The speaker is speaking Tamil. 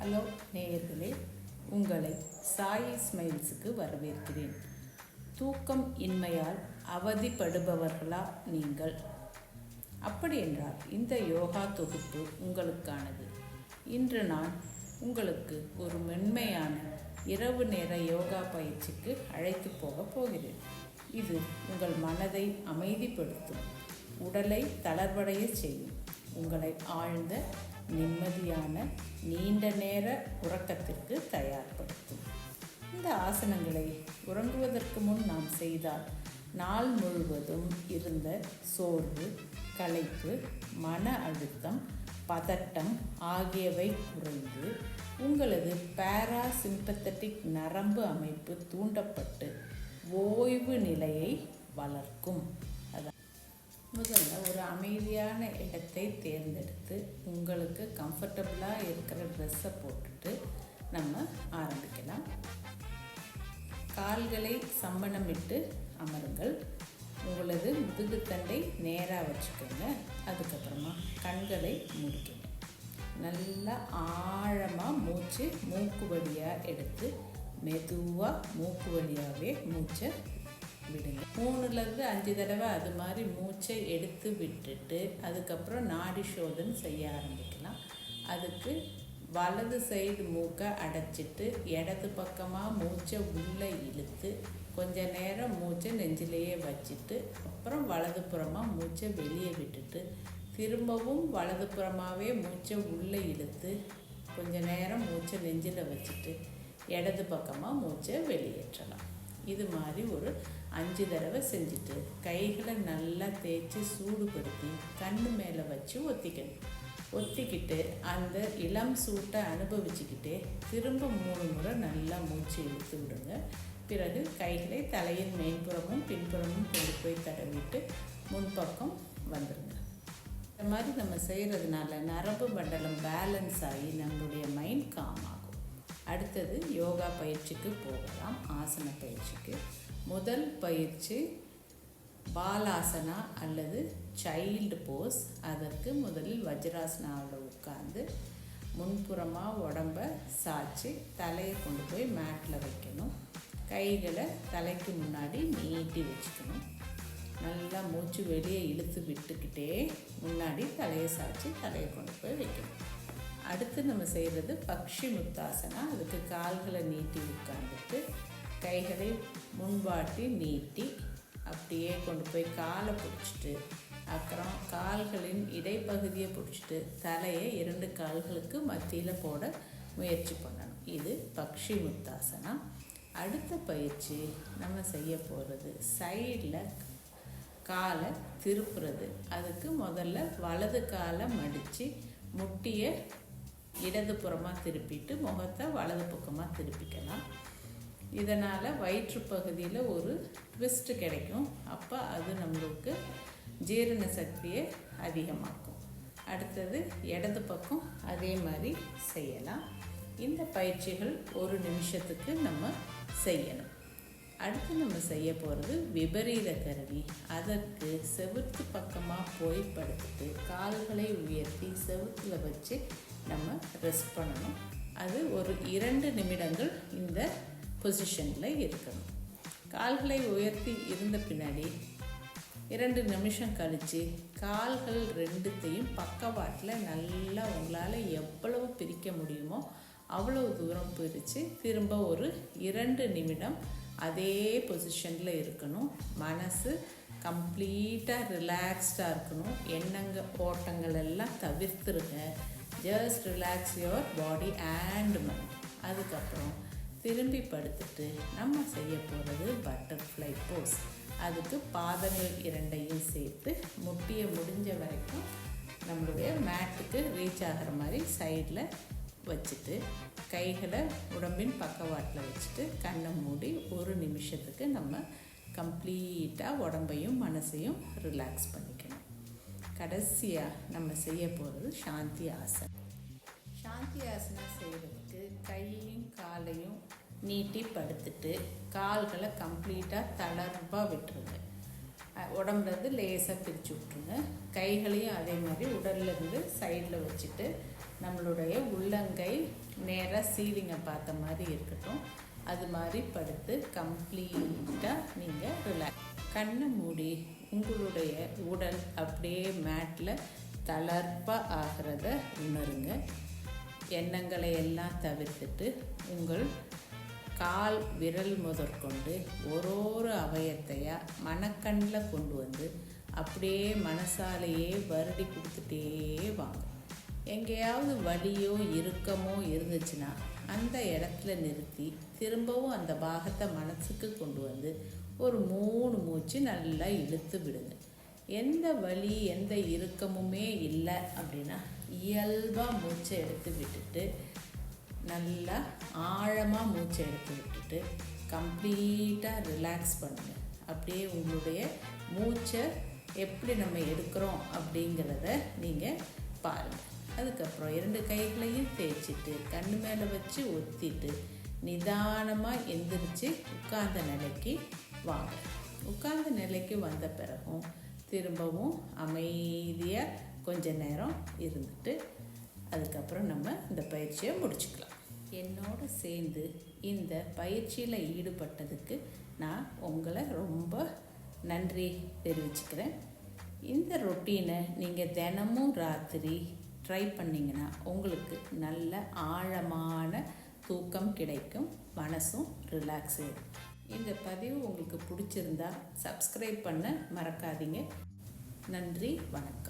ஹலோ நேயர்களே உங்களை சாயி ஸ்மைல்ஸுக்கு வரவேற்கிறேன். தூக்கம் இன்மையால் அவதிப்படுபவர்களா நீங்கள்? அப்படி என்றால் இந்த யோகா தொகுப்பு உங்களுக்கானது. இன்று நான் உங்களுக்கு ஒரு மென்மையான இரவு நேர யோகா பயிற்சிக்கு அழைத்து போகப் போகிறேன். இது உங்கள் மனதை அமைதிப்படுத்தும் உடலை தளர்வடைய செய்யும் உங்களை ஆழ்ந்த நிம்மதியான நீண்ட நேர உறக்கத்திற்கு தயார்படுத்தும். இந்த ஆசனங்களை உறங்குவதற்கு முன் நாம் செய்தால் நாள் முழுவதும் இருந்த சோர்வு களைப்பு மன அழுத்தம் பதட்டம் ஆகியவை குறைந்து உங்களது பாராசிம்பத்தட்டிக் நரம்பு அமைப்பு தூண்டப்பட்டு ஓய்வு நிலையை வளர்க்கும். முதல்ல ஒரு அமைதியான இடத்தை தேர்ந்தெடுத்து உங்களுக்கு கம்ஃபர்டபுளாக இருக்கிற ட்ரெஸ்ஸை போட்டுட்டு நம்ம ஆரம்பிக்கலாம். கால்களை சம்மணமிட்டு அமருங்கள். உங்களது முதுகுத்தண்டை நேராக வச்சுக்கோங்க. அதுக்கப்புறமா கண்களை முடிக்கணும் நல்லா ஆழமாக மூச்சு மூக்கு வழியாக எடுத்து மெதுவாக மூக்கு வழியாகவே மூச்சை விடுங்க. மூணுலேருந்து அஞ்சு தடவை அது மாதிரி மூச்சை எடுத்து விட்டுட்டு அதுக்கப்புறம் நாடி சோதனை செய்ய ஆரம்பிக்கலாம். அதுக்கு வலது சைடு மூக்கை அடைச்சிட்டு இடது பக்கமாக மூச்சை உள்ளே இழுத்து கொஞ்ச நேரம் மூச்சை நெஞ்சிலேயே வச்சுட்டு அப்புறம் வலது புறமாக மூச்சை வெளியே விட்டுட்டு திரும்பவும் வலது புறமாகவே மூச்சை உள்ளே இழுத்து கொஞ்ச நேரம் மூச்சை நெஞ்சில் வச்சுட்டு இடது பக்கமாக மூச்சை வெளியேற்றலாம். இது மாதிரி ஒரு அஞ்சு தடவை செஞ்சுட்டு கைகளை நல்லா தேய்ச்சி சூடுபடுத்தி கண்ணு மேலே வச்சு ஒத்திக்கணும். ஒத்திக்கிட்டு அந்த இளம் சூட்டை அனுபவிச்சுக்கிட்டே திரும்ப மூணு முறை நல்லா மூச்சு இழுத்து விடுங்க. பிறகு கைகளை தலையின் மேன்புறமும் பின்புறமும் கொண்டு போய் தடவிட்டு முன்பக்கம் வந்துடுங்க இந்த மாதிரி நம்ம செய்கிறதுனால நரம்பு மண்டலம் பேலன்ஸ் ஆகி நம்மளுடைய மைண்ட் காம் ஆகும். அடுத்தது யோகா பயிற்சிக்கு போகலாம் ஆசன பயிற்சிக்கு. முதல் பயிற்சி பாலாசனா அல்லது சைல்டு போஸ். அதற்கு முதலில் வஜ்ராசனாவில் உட்காந்து முன்புறமாக உடம்ப சாய்ச்சி தலையை கொண்டு போய் மேட்டில் வைக்கணும். கைகளை தலைக்கு முன்னாடி நீட்டி வச்சுக்கணும். நல்லா மூச்சு வெளியே இழுத்து விட்டுக்கிட்டே முன்னாடி தலையை சாய்ச்சி தலையை கொண்டு போய் வைக்கணும். அடுத்து நம்ம செய்கிறது பக்ஷி முத்தாசனா. அதுக்கு கால்களை நீட்டி உட்காந்துட்டு கைகளை முன்பாட்டி நீட்டி அப்படியே கொண்டு போய் காலை பிடிச்சிட்டு அப்புறம் கால்களின் இடைப்பகுதியை பிடிச்சிட்டு தலையை இரண்டு கால்களுக்கு மத்தியில் போட முயற்சி பண்ணணும். இது பக்ஷி முத்தாசனா அடுத்த பயிற்சி நம்ம செய்ய போகிறது சைடில் காலை திருப்புறது. அதுக்கு முதல்ல வலது காலை மடித்து முட்டியை இடது புறமாக திருப்பிட்டு முகத்தை வலது பக்கமாக திருப்பிக்கலாம். இதனால் வயிற்று பகுதியில் ஒரு ட்விஸ்ட் கிடைக்கும். அப்போ அது நம்மளுக்கு ஜீரண சக்தியை அதிகமாக்கும். அடுத்தது இடது பக்கம் அதே மாதிரி செய்யலாம். இந்த பயிற்சிகள் ஒரு நிமிஷத்துக்கு நம்ம செய்யணும். அடுத்து நம்ம செய்ய போகிறது விபரீத கருவி. அதற்கு செவுத்து பக்கமாக போய் படுத்துட்டு கால்களை உயர்த்தி செவுத்தில் வச்சு நம்ம ரெஸ்ட் பண்ணணும். அது ஒரு இரண்டு நிமிடங்கள் இந்த பொசிஷனில் இருக்கணும். கால்களை உயர்த்தி இருந்த பின்னாடி இரண்டு நிமிஷம் கழித்து கால்கள் ரெண்டுத்தையும் பக்கவாட்டில் நல்லா உங்களால் எவ்வளவு பிரிக்க முடியுமோ அவ்வளவு தூரம் பிரித்து திரும்ப ஒரு இரண்டு நிமிடம் அதே பொசிஷனில் இருக்கணும். மனசு கம்ப்ளீட்டாக ரிலாக்ஸ்டாக இருக்கணும். எண்ணங்க ஓட்டங்கள் எல்லாம் தவிர்த்துருங்க. Just relax your body and mind அதுக்கப்புறம் திரும்பி படுத்துட்டு நம்ம செய்ய போகிறது பட்டர்ஃப்ளை போஸ் அதுக்கு பாதங்கள் இரண்டையும் சேர்த்து முட்டியை முடிஞ்ச வரைக்கும் நம்மளுடைய மேட்டுக்கு ரீச் ஆகிற மாதிரி சைடில் வச்சுட்டு கைகளை உடம்பின் பக்கவாட்டில் வச்சுட்டு கண்ணை மூடி ஒரு நிமிஷத்துக்கு நம்ம கம்ப்ளீட்டாக உடம்பையும் மனசையும் ரிலாக்ஸ் பண்ணிக்கணும். கடைசியாக நம்ம செய்ய போகிறது சாந்தி ஆசனம். சாந்தி ஆசனம் செய்கிறதுக்கு கையையும் காலையும் நீட்டி படுத்துட்டு கால்களை கம்ப்ளீட்டாக தளர்வாக விட்டுருங்க. உடம்புலேருந்து லேசாக பிரித்து விட்ருங்க கைகளையும் அதே மாதிரி உடல்ல இருந்து சைடில் வச்சுட்டு நம்மளுடைய உள்ளங்கை நேராக சீலிங்கை பார்த்த மாதிரி இருக்கட்டும். அது மாதிரி படுத்து கம்ப்ளீட்டாக நீங்கள் ரிலாக்ஸ் கண்ணை மூடி உங்களுடைய உடல் அப்படியே மேட்டில் தளர்ப்பாக ஆகிறத உணருங்க. எண்ணங்களை எல்லாம் தவிர்த்துட்டு உங்கள் கால் விரல் முதற்கொண்டு ஒரு ஒரு அவயத்தையாக மனக்கண்ணில் கொண்டு வந்து அப்படியே மனசாலேயே வருடி கொடுத்துட்டே வாங்க. எங்கேயாவது வலியோ இறுக்கமோ இருந்துச்சுன்னா அந்த இடத்துல நிறுத்தி திரும்பவும் அந்த பாகத்தை மனசுக்கு கொண்டு வந்து ஒரு மூணு மூச்சு நல்லா இழுத்து விடுங்க. எந்த வலி எந்த இறுக்கமுமே இல்லை அப்படின்னா இயல்பாக மூச்சை எடுத்து விட்டுட்டு நல்லா ஆழமாக மூச்சை எடுத்து விட்டுட்டு கம்ப்ளீட்டாக ரிலாக்ஸ் பண்ணுங்கள் அப்படியே உங்களுடைய மூச்சை எப்படி நம்ம எடுக்கிறோம் அப்படிங்கிறத நீங்கள் பாருங்கள் அதுக்கப்புறம் இரண்டு கைகளையும் தேய்ச்சிட்டு கண் மேலே வச்சு ஒத்திட்டு நிதானமாக எந்திரிச்சு உட்கார்ந்த நிலைக்கு வாங்க. உட்கார்ந்த நிலைக்கு வந்த பிறகும் திரும்பவும் அமைதியாக கொஞ்ச நேரம் இருந்துட்டு அதுக்கப்புறம் நம்ம இந்த பயிற்சியை முடிச்சுக்கலாம். என்னோட சேர்ந்து இந்த பயிற்சியில் ஈடுபட்டதுக்கு நான் உங்களை ரொம்ப நன்றி தெரிவிச்சுக்கிறேன். இந்த ரொட்டீனை நீங்கள் தினமும் ராத்திரி ட்ரை பண்ணிங்கன்னா உங்களுக்கு நல்ல ஆழமான தூக்கம் கிடைக்கும் மனசும் ரிலாக்ஸ் ஆகும் இந்த பதிவு உங்களுக்கு பிடிச்சிருந்தா சப்ஸ்கிரைப் பண்ண மறக்காதீங்க. நன்றி வணக்கம்.